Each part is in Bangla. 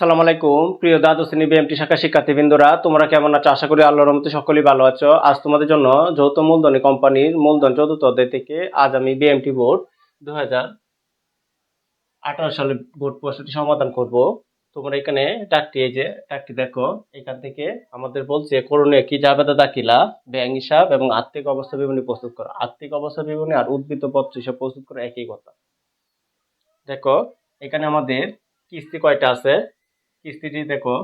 আসসালামু আলাইকুম। প্রিয় দ্বাদশ শ্রেণি বিএমটি শাখা শিক্ষার্থীবৃন্দরা, তোমরা কেমন আছো? আশা করি আল্লাহর রহমতে সকলেই ভালো আছো। আজ তোমাদের জন্য যৌথ মূলধনী কোম্পানির মূলধন চতুর্থ অধ্যায় থেকে আজ আমি বিএমটি বোর্ড দু আঠারো সালে বোর্ড প্রশ্নটি সমাধান করব। তোমরা এখানে ডাকটি এই যে ডাকটি দেখো, এখান থেকে আমাদের বলছে, করণীয় কি? জাবেদা দাখিলা ব্যাংক হিসাব এবং আর্থিক অবস্থা বিবরণী প্রস্তুত করো। আর্থিক অবস্থা বিবরণী আর উদ্বৃত্ত পত্র হিসাব প্রস্তুত করা, একই কথা। দেখো, এখানে আমাদের কিস্তি কয়টা আছে? কিস্তিটি দেখো,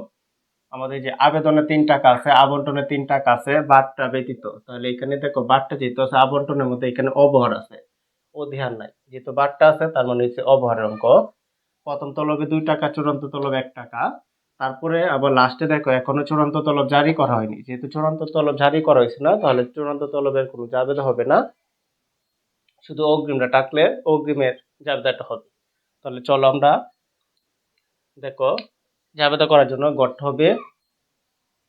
আমাদের যে আবেদনে তিন টাকা আছে, আবন্টনে তিন টাকা আছে, বারটা ব্যতীত। তাহলে এখানে দেখো, বারটা যেহেতু আছে, আবন্টনের মধ্যে এখানে অবহার আছে। অধিহার নাই। যেহেতু বারটা আছে, তার মানে হচ্ছে অবহারের অঙ্ক। প্রথম তলবে দুই টাকা, চূড়ান্ত তলব এক টাকা। তারপরে আবার লাস্টে দেখো, এখনও চূড়ান্ত তলব জারি করা হয়নি। যেহেতু চূড়ান্ত তলব জারি করা হয়েছে না, তাহলে চূড়ান্ত তলবের কোনো জাবেদা হবে না। শুধু অগ্রিমটা টাকলে অগ্রিমের জাবেদাটা হবে। তাহলে চলো আমরা দেখো জাবেদা করার জন্য গঠন হবে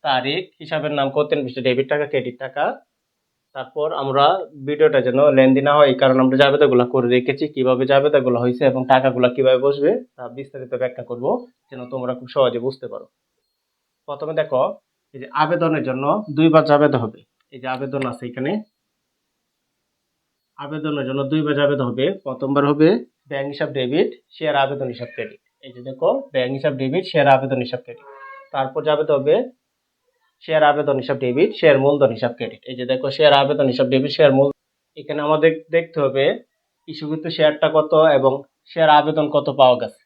তারিখ, হিসাবের নাম করতেন বিষয় ডেবিট টাকা ক্রেডিট টাকা। তারপর আমরা ভিডিওটা যেন লেনদি না হয়, এই কারণে আমরা জাবেদাগুলো করে রেখেছি, কীভাবে জাবেদাগুলো হয়েছে এবং টাকাগুলো কীভাবে বসবে, তা বিস্তারিত ব্যাখ্যা করব, যেন তোমরা খুব সহজে বুঝতে পারো। প্রথমে দেখো, এই যে আবেদনের জন্য দুইবার জাবেদা হবে, এই যে আবেদন আছে এখানে। আবেদনের জন্য দুইবার আবেদন হবে, প্রথমবার হবে ব্যাংক হিসাব ডেবিট শেয়ার আবেদন হিসাব ক্রেডিট এই যে দেখো ব্যাংক হিসাব ডেবিট শেয়ার আবেদন হিসাব ক্রেডিট তারপর যাবে হবে শেয়ার আবেদন হিসাব ডেবিট শেয়ার মূলধন হিসাব ক্রেডিট এই যে দেখো শেয়ার আবেদন হিসাব ডেবিট শেয়ার মূল এখানে আমাদের দেখতে হবে ইস্যুকৃত শেয়ারটা কত এবং শেয়ার আবেদন কত পাওয়া গেছে।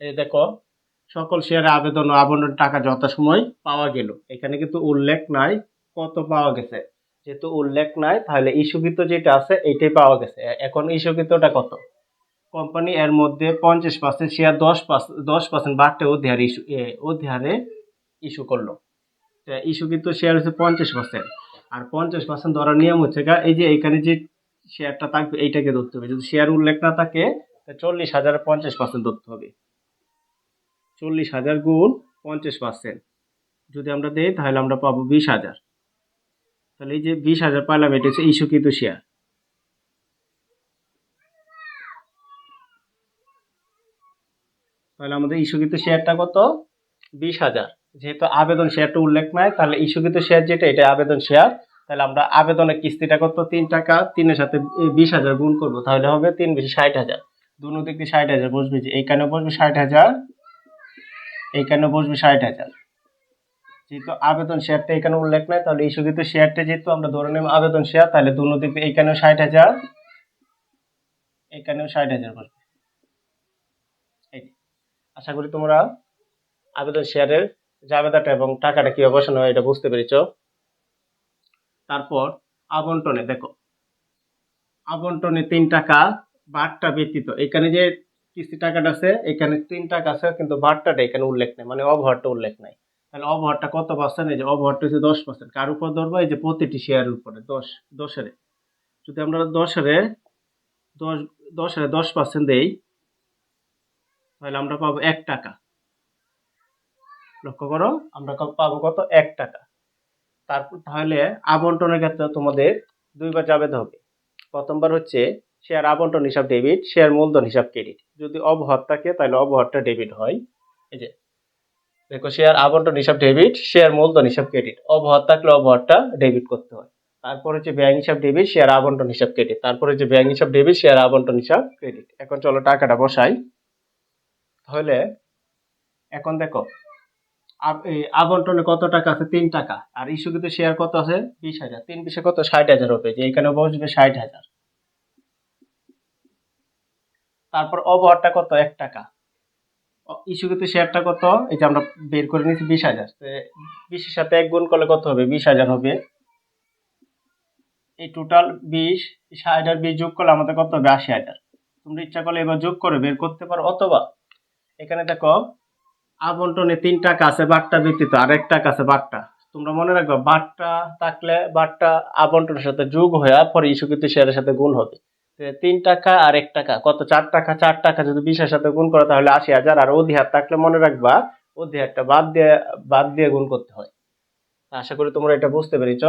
এই দেখো, সকল শেয়ার আবেদন ও আবন্টন টাকা যথাসময় পাওয়া গেল। এখানে কিন্তু উল্লেখ নাই কত পাওয়া গেছে। যেহেতু উল্লেখ নাই, তাহলে ইস্যুকৃত যেটা আছে এইটাই পাওয়া গেছে। এখন ইস্যুকৃতটা কত? কোম্পানি এর মধ্যে পঞ্চাশ পার্সেন্ট শেয়ার দশ পার্সেন্ট দশ পার্সেন্ট বাড়তে অধিহারে ইস্যু অধিহারে ইস্যু করল। ইস্যু কিন্তু শেয়ার হচ্ছে পঞ্চাশ পার্সেন্ট আর পঞ্চাশ পার্সেন্ট ধরার নিয়ম হচ্ছে এই যে এখানে যে শেয়ারটা থাকবে, এইটাকে ধরতে হবে। যদি শেয়ার উল্লেখ না থাকে চল্লিশ হাজার পঞ্চাশ পার্সেন্ট ধরতে হবে। চল্লিশ হাজার গুণ পঞ্চাশ পার্সেন্ট যদি আমরা দেই, তাহলে আমরা পাবো বিশ হাজার। তাহলে এই যে বিশ হাজার পাইলাম, এটা হচ্ছে ইস্যুকৃত শেয়ার তাহলে আমাদের ইস্যুকৃত শেয়ারটা কত? বিশ হাজার। যেহেতু আবেদন শেয়ারটা উল্লেখ নাই, তাহলে ইস্যুকৃত শেয়ার যেটা, এটা আবেদন শেয়ার। তাহলে আমরা আবেদনের কিস্তিটা কত? তিন টাকা। তিনের সাথে বিশ হাজার গুণ করব, তাহলে হবে তিন বেশি ষাট হাজার। দুনো দিক দিয়ে ষাট হাজার বসবে যে, এইখানে বসবে ষাট হাজার, এইখানে বসবে ষাট হাজার। যেহেতু আবেদন শেয়ারটা এখানে উল্লেখ নাই, তাহলে ইস্যুকৃত শেয়ারটা যেহেতু আমরা ধরে নেব আবেদন শেয়ার, তাহলে দুনো দিক দিয়ে এইখানেও ষাট হাজার এখানেও ষাট হাজার বসবে। আশা করি তোমরা আবেদন শেয়ারের জাবেদাটা এবং টাকাটা কীভাবে বসানো হয় এটা বুঝতে পেরেছ। তারপর আবন্টনে দেখো। আবন্টনে তিন টাকা বারটা ব্যতীত। এখানে যে কিস্তি টাকাটা আছে, এখানে তিন টাকা আছে, কিন্তু বারটাটা এখানে উল্লেখ নেই মানে অবহারটা উল্লেখ নাই। তাহলে অবহারটা কত পার্সেন্ট এই যে অবহারটা হচ্ছে দশ পার্সেন্ট কার উপর ধরবো? এই যে প্রতিটি শেয়ারের উপরে, দশ, দশের। যদি আমরা দশের দশ দশের দশ পার্সেন্ট দেই তাহলে আমরা পাবো এক টাকা। লক্ষ্য করো, আমরা পাবো কত? এক টাকা। তারপর তাহলে আবন্টনের ক্ষেত্রে তোমাদের দুইবার যাবে হবে। প্রথমবার হচ্ছে শেয়ার আবন্টন হিসাব ডেবিট শেয়ার মূলধন হিসাব ক্রেডিট যদি অবহার থাকে, তাহলে অবহারটা ডেবিট হয়। এই যে, দেখো শেয়ার আবন্টন হিসাব ডেবিট শেয়ার মূলধন হিসাব ক্রেডিট অবহার থাকলে অবহারটা ডেবিট করতে হয়। তারপর হচ্ছে ব্যাংক হিসাব ডেবিট শেয়ার আবন্টন হিসাব ক্রেডিট তারপর হচ্ছে ব্যাংক হিসাব ডেবিট শেয়ার আবন্টন হিসাব ক্রেডিট এখন চলো টাকাটা বসাই। তাহলে এখন দেখো আবন্টনে কত টাকা আছে? তিন টাকা। আর ইস্যুকৃত শেয়ার কত আছে? বিশ হাজার। তিন বিশে কত? ষাট হাজার হবে। যে এখানে বসবে ষাট হাজার। তারপর অবহারটা কত? এক টাকা। ইস্যুকৃত শেয়ারটা কত? এই যে আমরা বের করে নিয়েছি বিশ হাজার। বিশের সাথে এক গুণ করলে কত হবে? বিশ হাজার হবে। এই টোটাল বিশ, ষাট হাজার বিশ যোগ করলে আমাদের কত হবে? আশি হাজার। তোমরা ইচ্ছা করলে এবার যোগ করে বের করতে পারো। অথবা এখানে দেখো, আবন্টনে তিন টাকা আছে, বারটা ব্যতীত আর এক টাকা আছে, বারটা। তোমরা মনে রাখবে, বারটা থাকলে বারটা আবন্টনের সাথে যোগ হয়ে পরে ইস্যুকৃত শেয়ারের সাথে গুণ হবে। তিন টাকা আর এক টাকা, কত চার টাকা? চার টাকা যদি বিশের সাথে গুণ করো তাহলে আশি হাজার। আর অধিহার থাকলে মনে রাখবা, অধিহারটা বাদ দিয়ে বাদ দিয়ে গুণ করতে হয়। আশা করি তোমরা এটা বুঝতে পেরেছ।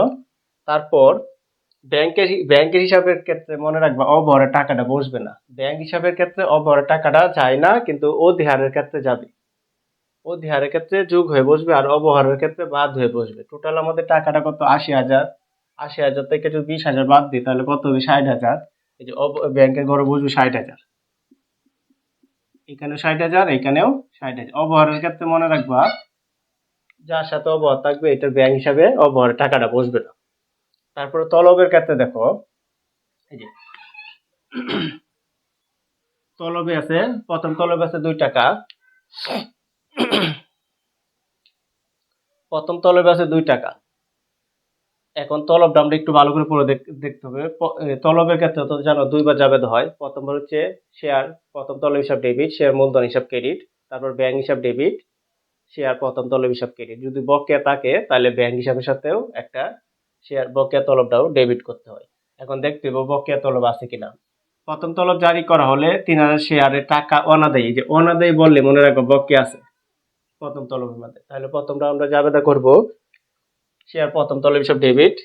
তারপর ব্যাংকের ব্যাংকের হিসাবের ক্ষেত্রে মনে রাখবা অবহারের টাকাটা বসবে না। ব্যাংক হিসাবের ক্ষেত্রে অবহারের টাকাটা যায় না, কিন্তু অধিহারের ক্ষেত্রে যাবে। অধিহারের ক্ষেত্রে যোগ হয়ে বসবে আর অবহারের ক্ষেত্রে বাদ হয়ে বসবে। টোটাল আমাদের টাকাটা কত? আশি হাজার। আশি হাজার থেকে যদি বিশ হাজার বাদ দিই, তাহলে কত হবে? ষাট হাজার। এই যে ব্যাংকের ঘরে বসবে ষাট হাজার। এখানেও ষাট হাজার, এখানেও ষাট হাজার। অবহারের ক্ষেত্রে মনে রাখবা, যার সাথে অবহার থাকবে, এটার ব্যাংক হিসাবে অবহারের টাকাটা বসবে না। তারপরে তলবের ক্ষেত্রে দেখো, এই যে, তলবে আছে, প্রথম তলবে আছে দুই টাকা। প্রথম তলবে আছে দুই টাকা। এখন তলব আমরা একটু ভালো করে পড়ে দেখ- দেখতে হবে। তলবের ক্ষেত্রে তো জানো, দুইবার যাবে হয়। প্রথমবার হচ্ছে শেয়ার প্রথম তলব হিসাব ডেবিট শেয়ার মূলধন হিসাব ক্রেডিট তারপর ব্যাংক হিসাব ডেবিট শেয়ার প্রথম তলব হিসাব ক্রেডিট যদি বকেয়া থাকে, তাহলে ব্যাংক হিসাবের সাথেও একটা শেয়ার বকেয়া তলবটাও ডেবিট করতে হয়। এখন দেখতে হবে বকেয়া তলব আছে কিনা। প্রথম তলব জারি করা হলে তিন হাজার শেয়ারের টাকা অনাদায়ী যে অনাদায়ী বললে মনে রাখব বকেয়া আছে। প্রথম তলবের মধ্যে। তাহলে প্রথমটা আমরা জাবেদা করব, শেয়ার প্রথম তলব হিসাব ডেবিট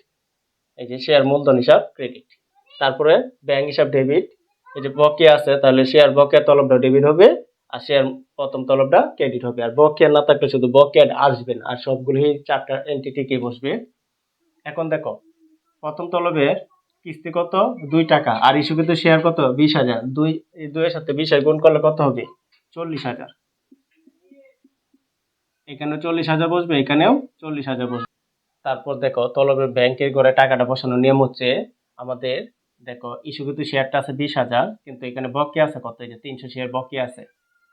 এই যে শেয়ার মূলধন হিসাব ক্রেডিট তারপরে ব্যাংক হিসাব ডেবিট এই যে বকেয়া আছে, তাহলে শেয়ার বকেয়া তলবটা ডেবিট হবে আর শেয়ার প্রথম তলবটা ক্রেডিট হবে। আর বকেয়া না থাকলে শুধু বকেয়া আসবে না, আর সবগুলোই চারটা এন্টিটিকে বসবে। এখন দেখো, প্রথম তলবের কিস্তি কত? দুই টাকা। আর ইস্যুকৃত শেয়ার কত? বিশ হাজার। দুই দুইয়ের সাথে বিশ গুণ করলে কত হবে? চল্লিশ হাজার। এখানে চল্লিশ হাজার বসবে, এখানেও চল্লিশ হাজার বসবে। তারপর দেখো, তলবের ব্যাংকের ঘরে টাকাটা বসানোর নিয়ম হচ্ছে আমাদের, দেখো ইস্যুকৃত শেয়ারটা আছে বিশ হাজার, কিন্তু এখানে বকেয়া আছে কত? এই যে তিনশো শেয়ার বকেয়া আছে।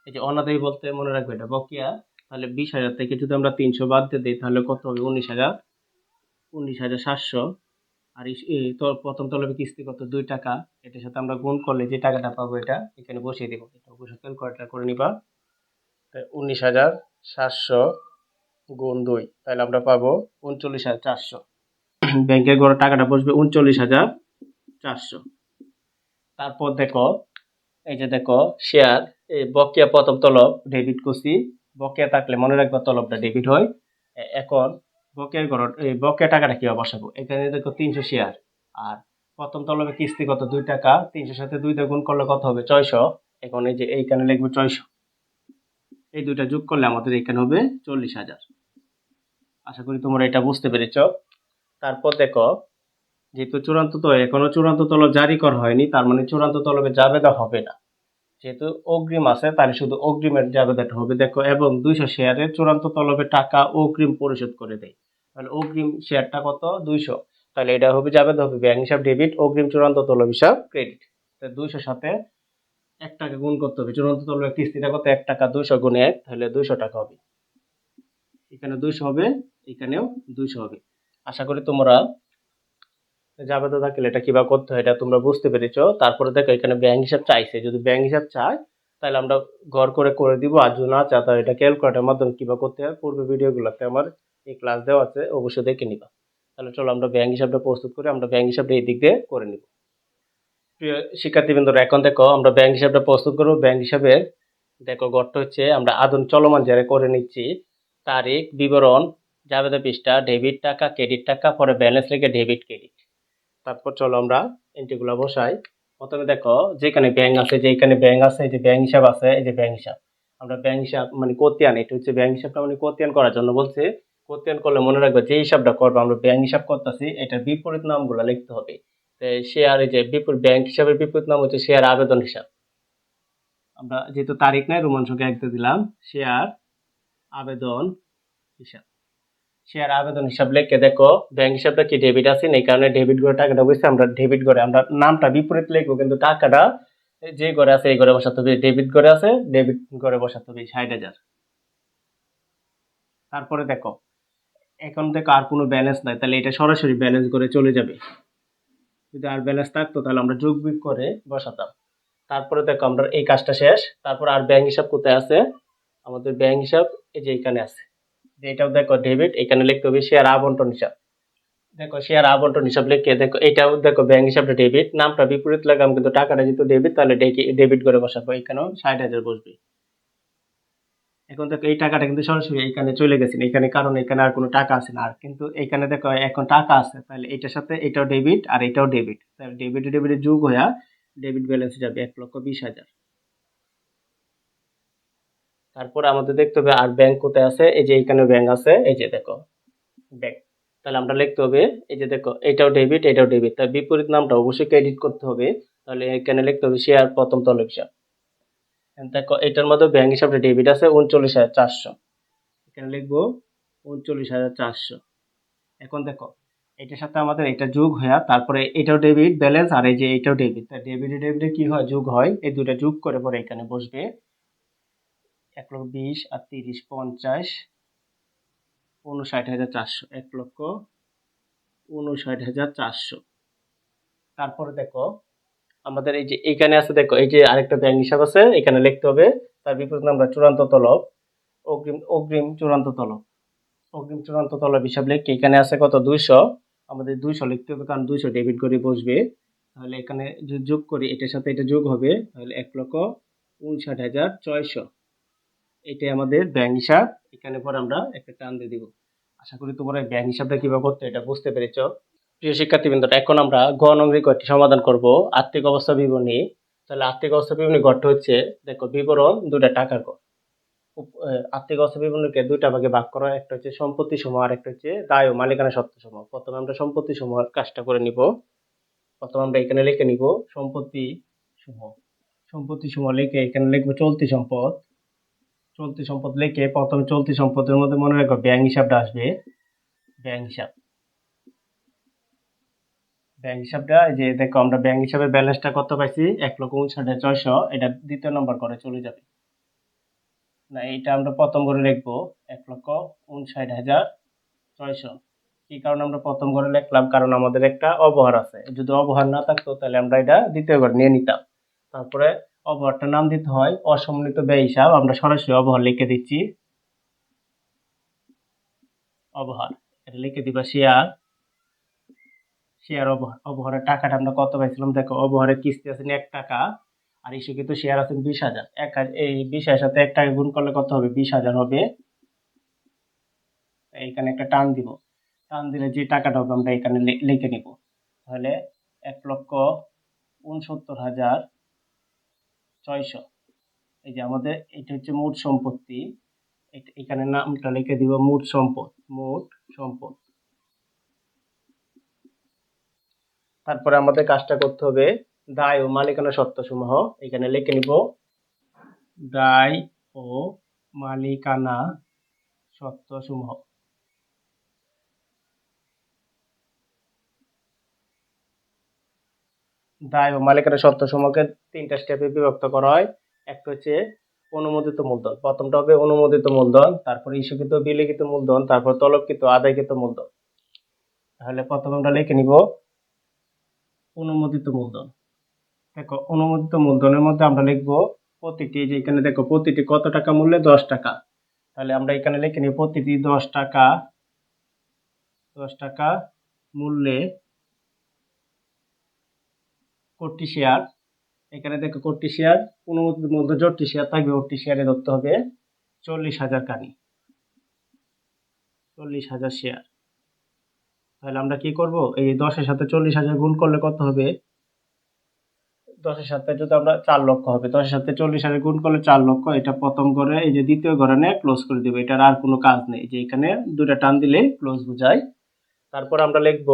এই যে অনাদায়ী বলতে মনে রাখবে এটা বকেয়া। তাহলে বিশ হাজার থেকে যদি আমরা তিনশো বাদ দিয়ে দিই, তাহলে কত হবে? উনিশ হাজার। উনিশ হাজার সাতশো। আর প্রথম তলবে কিস্তি কত? দুই টাকা। এটার সাথে আমরা গুণ করলে যে টাকাটা পাবো এটা, এখানে বসিয়ে দেবো। অবশ্যই ক্যালকুলেটার করে নিবা? উনিশ হাজার সাতশো গুণ দুই, তাহলে আমরা পাবো উনচল্লিশ হাজার চারশো। ব্যাংকের ঘরে টাকাটা বসবে উনচল্লিশ হাজার চারশো। তারপর দেখো, এই যে দেখো শেয়ার এই বকেয়া প্রথম তলব ডেবিট করছি। বকেয়া থাকলে মনে রাখবা তলবটা ডেবিট হয়। এখন বকেয়ার ঘর এই বকেয়া টাকাটা কীভাবে বসাবো? এখানে দেখো তিনশো শেয়ার আর প্রথম তলবে কিস্তি কত? দুই টাকা, তিনশোর সাথে দুই দিয়ে গুণ করলে কত হবে? ছয়শো। এখন এই যে এইখানে লিখব ছয়শো। এই দুইটা যোগ করলে আমাদের এখানে হবে চল্লিশ হাজার। আশা করি তোমরা এটা বুঝতে পেরেছ। তারপর দেখো, যেহেতু চূড়ান্ত তো এখনও চূড়ান্ত তলব জারি করা হয়নি, তার মানে চূড়ান্ত তলবে জাবেদা হবে না। যেহেতু অগ্রিম আছে, তাহলে শুধু অগ্রিমের জাবেদাটা হবে। দেখো, এবং দুইশো শেয়ারের চূড়ান্ত তলবে টাকা অগ্রিম পরিশোধ করে দেয়। তাহলে অগ্রিম শেয়ারটা কত? দুইশো। তাহলে এটা হবে জাবেদা হবে ব্যাংক হিসাব ডেবিট অগ্রিম চূড়ান্ত তলব হিসাব ক্রেডিট দুইশোর সাথে এক টাকা গুণ করতে হবে। চূড়ান্ত তলবের কিস্তিটা কত এক টাকা দুইশো গুণে এক, তাহলে দুইশো টাকা হবে। এখানে দুইশো হবে, এখানেও দুইশো হবে। আশা করি তোমরা জাবেদা থাকলে এটা কীভাবে করতে হয়, এটা তোমরা বুঝতে পেরেছ। তারপরে দেখো এখানে ব্যাংক হিসাব চাইছে। যদি ব্যাংক হিসাব চায় তাহলে আমরা ঘর করে করে দিব। আর যদি না চায় তাহলে এটা ক্যালকুলেটার মাধ্যমে কীভাবে করতে হয়? পূর্বে ভিডিওগুলোতে আমার এই ক্লাস দেওয়া আছে, অবশ্যই দেখে নিবা। তাহলে চলো আমরা ব্যাংক হিসাবটা প্রস্তুত করে, আমরা ব্যাংক হিসাবটা এই দিক দিয়ে করে নিব। প্রিয় শিক্ষার্থীবৃন্দরা এখন দেখো, আমরা ব্যাংক হিসাবটা প্রস্তুত করব। ব্যাংক হিসাবে দেখো গড়টা হচ্ছে আমরা আদন চলমান যারা করে নিচ্ছি, তারিখ, বিবরণ জাবেদা পৃষ্ঠা ডেবিট টাকা ক্রেডিট টাকা, পরে ব্যালেন্স রেখে ডেবিট ক্রেডিট তারপর চলো আমরা এন্ট্রিগুলো বসাই। প্রথমে দেখো, যেখানে ব্যাংক আছে, যেখানে ব্যাংক আছে, এই যে ব্যাংক হিসাব আছে, এই যে ব্যাংক হিসাব। আমরা ব্যাংক হিসাব মানে কোতিয়ান, এটা হচ্ছে ব্যাংক হিসাবটা মানে কোতিয়ান করার জন্য বলছে, কোতিয়ান করলে মনে রাখবে যে হিসাবটা করব, আমরা ব্যাংক হিসাব করতেছি, এটার বিপরীত নামগুলো লিখতে হবে। শেয়ার এই যে বিপরীত ব্যাংক হিসাবের বিপরীত নাম হচ্ছে শেয়ার আবেদন হিসাব। আমরা যেহেতু তারিখ নাই, রোমান সংখ্যা একটা দিলাম শেয়ার আবেদন হিসাব। শেয়ার আবেদন হিসাব লিখে দেখো ব্যাংক হিসাবটা কি ডেবিট আছে? এই কারণে ডেবিট করে টাকাটা বুঝছে আমরা ডেবিট করে আমরা নামটা বিপরীত লিখব, কিন্তু টাকাটা যে ঘরে আছে, এই ঘরে বসাতে হবে ডেবিট করে আছে ডেবিট করে বসাতে হবে ষাট হাজার। তারপরে দেখো, এখন দেখো আর কোনো ব্যালেন্স নাই, তাহলে এটা সরাসরি ব্যালেন্স করে চলে যাবে। যদি আর ব্যালেন্স থাকতো, তাহলে আমরা যোগ বিয়োগ করে বসাতাম। তারপরে দেখো, আমরা এই কাজটা শেষ, তারপর আর ব্যাংক হিসাব কোথায় আছে? আমাদের ব্যাংক হিসাব এই যে এখানে আছে। এটাও দেখো ডেবিট এখানে লিখতে হবে শেয়ার আবন্টন হিসাব। দেখো শেয়ার আবন্টন হিসাব লিখে দেখো, এটাও দেখো ব্যাংক হিসাবটা ডেবিট নামটা বিপরীত লাগাম, কিন্তু টাকাটা যেহেতু ডেবিট তাহলে ডেবিট করে বসাবো, এখানেও ষাট হাজার বসবে। এখন দেখো এই টাকাটা কিন্তু সরাসরি এখানে চলে গেছে, এখানে কারণ এখানে আর কোনো টাকা আছে না। আর কিন্তু এখানে দেখো এখন টাকা আছে, তাহলে এটার সাথে এটাও ডেবিট আর এটাও ডেবিট তাহলে ডেবিট ডেবিটে যোগ হয়ে ডেবিট ব্যালেন্স যাবে এক লক্ষ বিশ হাজার। তারপরে আমাদের দেখতে হবে আর ব্যাংক কোথায় আছে? এই যে এখানে ব্যাংক আছে। এই যে দেখো ব্যাংক তাহলে আমরা লিখতে হবে, এই যে দেখো, এটাও ডেবিট এটাও ডেবিট তার বিপরীত নামটা অবশ্যই ক্রেডিট করতে হবে। তাহলে এখানে লিখতে হবে শেয়ার প্রথম তল হিসাব। দেখো, এটার মধ্যে ব্যাংক হিসাবটা ডেবিট আছে, উনচল্লিশ হাজার চারশো। এখানে লিখব, উনচল্লিশ হাজার চারশো। এখন দেখো, এটার সাথে আমাদের এটা যোগ হয়ে, তারপরে এটাও ডেবিট ব্যালেন্স আর এই যে এটাও ডেবিট ডেবিটে ডেবিটে কি হয়? যোগ হয়। এই দুটা যোগ করে পরে এখানে বসবে। এক লক্ষ বিশ আর তিরিশ পঞ্চাশ। উনষাট হাজার চারশো, এক লক্ষ উনষাট হাজার চারশো। তারপরে দেখো, আমাদের এই যে এখানে আছে, দেখো, এই যে আরেকটা ব্যাংক হিসাব আছে, এখানে লিখতে হবে, তার বিপরীত আমরা চূড়ান্ত তলব, অগ্রিম অগ্রিম চূড়ান্ত তলব। অগ্রিম চূড়ান্ত তলব হিসাব লিখে এখানে আছে কত? দুইশো। আমাদের দুইশো লিখতে হবে, কারণ দুইশো ডেবিট করে বসবে। তাহলে এখানে যদি যোগ করি, এটার সাথে এটা যোগ হবে, তাহলে এক লক্ষ উনষাট হাজার ছয়শো। এটাই আমাদের ব্যাংক হিসাব। এখানে পর আমরা একটা টান দিয়ে দিব। আশা করি তোমরা ব্যাংক হিসাবটা কীভাবে করতে এটা বুঝতে পেরেছ। প্রিয় শিক্ষার্থীবৃন্দরা, এখন আমরা গ নং রেকর্ডটি সমাধান করব। আর্থিক অবস্থা বিবরণী। তাহলে আর্থিক অবস্থা বিবরণী গঠন হচ্ছে, দেখো, বিবরণ দুটা টাকার উপ- আর্থিক অবস্থা বিবরণীকে দুইটা ভাগে ভাগ করা। একটা হচ্ছে সম্পত্তি সমূহ আর একটা হচ্ছে দায় ও মালিকানা সত্ত্ব সমূহ। প্রথমে আমরা সম্পত্তি সমূহ কাজটা করে নিব। প্রথমে আমরা এখানে লিখে নিব সম্পত্তি সমূহ। সম্পত্তি সমূহ লিখে এখানে লিখব চলতি সম্পদ। চলতি সম্পদ লিখে প্রথমে চলতি সম্পদের মধ্যে মনে রাখব ব্যাংক হিসাবটা আসবে। ব্যাংক হিসাব। ব্যাংক হিসাবটা যে দেখো আমরা ব্যাংক হিসাবে ব্যালেন্সটা কত পাইছি? এক লক্ষ উনষাট হাজার ছয়শো। এটা দ্বিতীয় নম্বর করে চলে যাবে। না, এইটা আমরা প্রথম করে লিখব, এক লক্ষ উনষাট হাজার ছয়শো। কি কারণে আমরা প্রথম করে লিখলাম? কারণ আমাদের একটা অবহার আছে। যদি অবহার না থাকতো, তাহলে আমরা এটা দ্বিতীয় ঘর নিয়ে নিতাম। তারপরে অবহারটার নাম দিতে হয় অসম্মিলিত ব্যয় হিসাব। আমরা সরাসরি অবহার লিখে দিচ্ছি। অবহার, এটা লিখে দিবা শেয়ার শেয়ার অবহার, অবহারের টাকাটা আমরা কত পাইছিলাম? দেখো, অবহারের কিস্তি আছে এক টাকা, আর ইস্যুকৃত শেয়ার আছে বিশ হাজার। এক এই বিশ হাজার সাথে এক টাকা গুণ করলে কত হবে? বিশ হাজার হবে। এইখানে একটা টান দিব। টান দিলে যে টাকাটা হবে, আমরা এখানে লিখে নিব। তাহলে এক লক্ষ উনসত্তর হাজার ছয়শো। এই যে আমাদের এটা হচ্ছে মোট সম্পত্তি। এখানে নামটা লিখে দিব মোট সম্পদ মোট সম্পদ। তারপরে আমাদের কাজটা করতে হবে দায় ও মালিকানা সত্ত্বসমূহ এখানে লিখে নিব, দায় ও মালিকানা সত্ত্বসমূহ দায় ও মালিকানা সত্ত্বসমূহকে তিনটা স্টেপে বিভক্ত করা হয়। একটা হচ্ছে অনুমোদিত মূলধন। প্রথমটা হবে অনুমোদিত মূলধন, তারপরে ইস্যুকৃত, বিলিখিত মূলধন, তারপর তলবকৃত আদায়কৃত মূলধন। তাহলে প্রথমে আমরা লিখে নিব অনুমোদিত মূলধন। দেখো, অনুমোদিত মূলধনের মধ্যে আমরা লিখব প্রতিটি যে এখানে দেখো, প্রতিটি কত টাকা মূল্যে? দশ টাকা। তাহলে আমরা এখানে লিখে নিই প্রতিটি দশ টাকা দশ টাকা মূল্যে কোটি শেয়ার। এখানে দেখো কোটি শেয়ার অনুমোদিত মূলধন যতটি শেয়ার থাকবে ওটি শেয়ারে ধরতে হবে চল্লিশ হাজার কানি। চল্লিশ হাজার শেয়ার। তাহলে আমরা কি করব? এই দশের সাথে চল্লিশ হাজার গুণ করলে কত হবে? দশের সাথে যদি আমরা চার লক্ষ হবে, দশের সাথে চল্লিশ হাজার গুণ করলে চার লক্ষ, এটা প্রথম ঘরে, এই যে দ্বিতীয় ঘরে নিয়ে ক্লোজ করে দেবে। এটার আর কোনো কাজ নেই, যে এখানে দুটা টান দিলে ক্লোজ বোঝায়। তারপর আমরা লিখব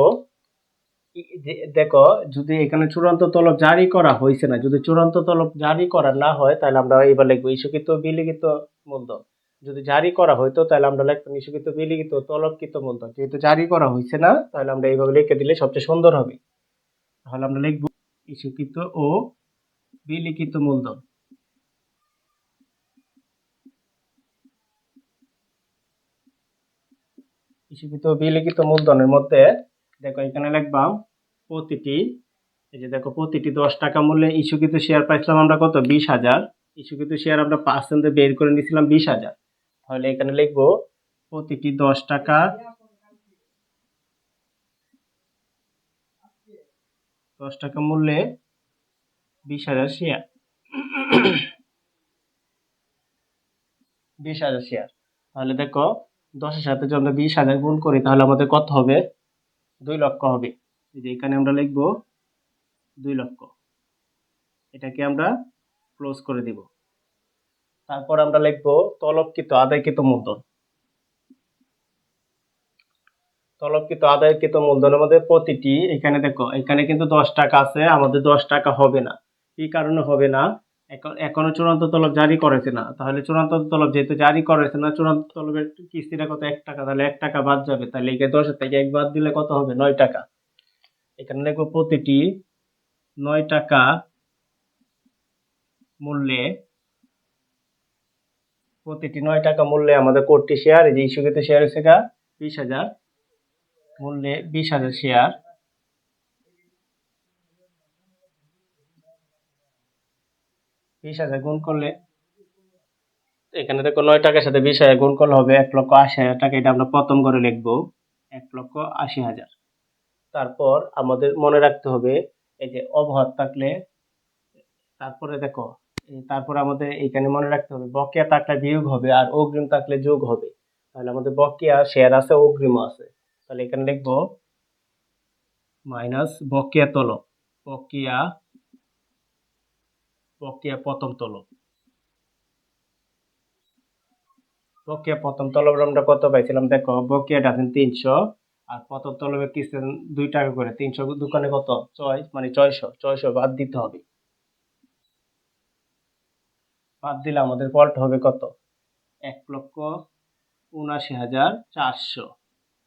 দেখো, যদি এখানে চূড়ান্ত তলব জারি করা হয়েছে না, যদি চূড়ান্ত তলব জারি করা না হয়, তাহলে আমরা এবার লিখব ইস্যুকৃত বিলিখিত মূলধন। যদি জারি করা হইতো, তাহলে আমরা লিখতাম ইস্যুকৃত বিলিখিত তলবকৃত মূলধন। যেহেতু জারি করা হয়েছে না, তাহলে আমরা এইভাবে লিখে দিলে সবচেয়ে সুন্দর হবে। তাহলে আমরা লিখব ইস্যুকৃত ও বিলিখিত মূলধন। ইস্যুকৃত বিলিখিত মূলধনের মধ্যে দেখো, এখানে লিখবাম প্রতিটি, এই যে দেখো, প্রতিটি দশ টাকা মূল্যে ইস্যুকৃত শেয়ার পাইছিলাম আমরা কত? বিশ হাজার। ইস্যুকৃত শেয়ার আমরা পার্সেন্টে বের করে নিয়েছিলাম বিশ হাজার। তাহলে এখানে লিখব প্রতিটি দশ টাকা দশ টাকা মূল্যে বিশ হাজার শেয়ার বিশ হাজার শেয়ার তাহলে দেখো, দশের সাথে যদি আমরা বিশ হাজার গুণ করি, তাহলে আমাদের কত হবে? দুই লক্ষ হবে। এই যে এখানে আমরা লিখব দুই লক্ষ। এটাকে আমরা ক্লোজ করে দিব। তারপর আমরা লিখব তলবকৃত আদায়কৃত মূলধন। তলবকৃত আদায়কৃত মূলধনের মধ্যে প্রতিটি, এখানে দেখো, এখানে কিন্তু দশ টাকা আছে, আমাদের দশ টাকা হবে না। কি কারণে হবে না? এখন চূড়ান্ত তলব জারি করেছে না। তাহলে চূড়ান্ত তলব যেহেতু জারি করেছে না, চূড়ান্ত তলবের কিস্তিটা কত? এক টাকা। তাহলে এক টাকা বাদ যাবে। তাহলে এখানে দশের থেকে এক বাদ দিলে কত হবে? নয় টাকা। এখানে লিখব প্রতিটি নয় টাকা মূল্যে, প্রতিটি নয় টাকা মূল্যে আমাদের কোটি শেয়ার এই যে ইস্যুকৃত শেয়ার হচ্ছে বিশ হাজার মূল্যে বিশ হাজার শেয়ার বিশ হাজার গুণ করলে এখানে দেখো নয় টাকার সাথে বিশ হাজার গুণ করলে হবে এক লক্ষ আশি হাজার টাকা। এটা আমরা প্রথম করে লিখব, এক লক্ষ আশি হাজার। তারপর আমাদের মনে রাখতে হবে, এই যে অবহাত থাকলে, তারপরে দেখো তারপরে আমাদের এইখানে মনে রাখতে হবে, বকেয়া থাকলে বিয়োগ হবে আর অগ্রিম থাকলে যোগ হবে। তাহলে আমাদের বকেয়া শেয়ার আছে অগ্রিম আছে। তাহলে এখানে লিখব, মাইনাস বকেয়া তলব, বকেয়া বকেয়া প্রথম তলব। বকেয়া প্রথম তলব আমরা কত পাইছিলাম? দেখো বকেয়াটা আছেন তিনশো, আর প্রথম তলবে কিস্তি দুই টাকা করে। তিনশো দোকানে কত? ছয় মানে ছয়শো। ছয়শো বাদ দিতে হবে। বাদ দিলে আমাদের ফলটা হবে কত? এক লক্ষ উনাশি হাজার চারশো।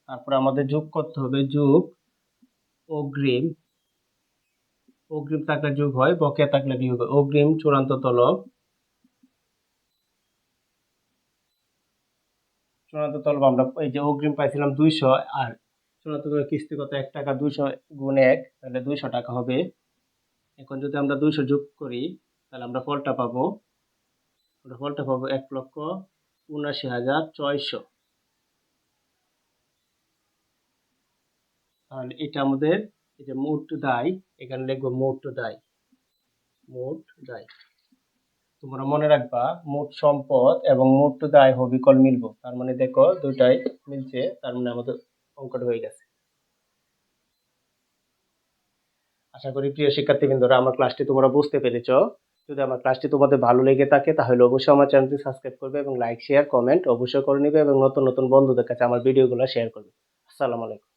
তারপর আমাদের যোগ করতে হবে যোগ অগ্রিম অগ্রিম থাকলে যোগ হয়, বকেয়া থাকলে বিয়োগ হয়। অগ্রিম চূড়ান্ত তলব চূড়ান্ত তলব আমরা এই যে অগ্রিম পাইছিলাম দুইশো আর চূড়ান্ত কিস্তি কত? এক টাকা দুইশো গুণ এক, তাহলে দুইশো টাকা হবে। এখন যদি আমরা দুইশো যোগ করি, তাহলে আমরা ফলটা পাবো, আমরা ফলটা পাবো এক লক্ষ উনাশি হাজার ছয়শো। তাহলে এটা আমাদের এই যে মোট দায়, এখানে লিখব মোট দায়। মোট দায়। তোমরা মনে রাখবা, মোট সম্পদ এবং মোট দায় হবিকল মিলবো। তার মানে দেখো দুটাই মিলছে, তার মানে আমাদের অঙ্কটা হয়ে গেছে। আশা করি প্রিয় শিক্ষার্থীবৃন্দরা, আমার ক্লাসটি তোমরা বুঝতে পেরেছ। যদি আমার ক্লাসটি তোমাদের ভালো লেগে থাকে, তাহলে অবশ্যই আমার চ্যানেলটি সাবস্ক্রাইব করবে এবং লাইক শেয়ার কমেন্ট অবশ্যই করে নেবে এবং নতুন নতুন বন্ধুদের কাছে আমার ভিডিওগুলো শেয়ার করবে। আসসালামু আলাইকুম।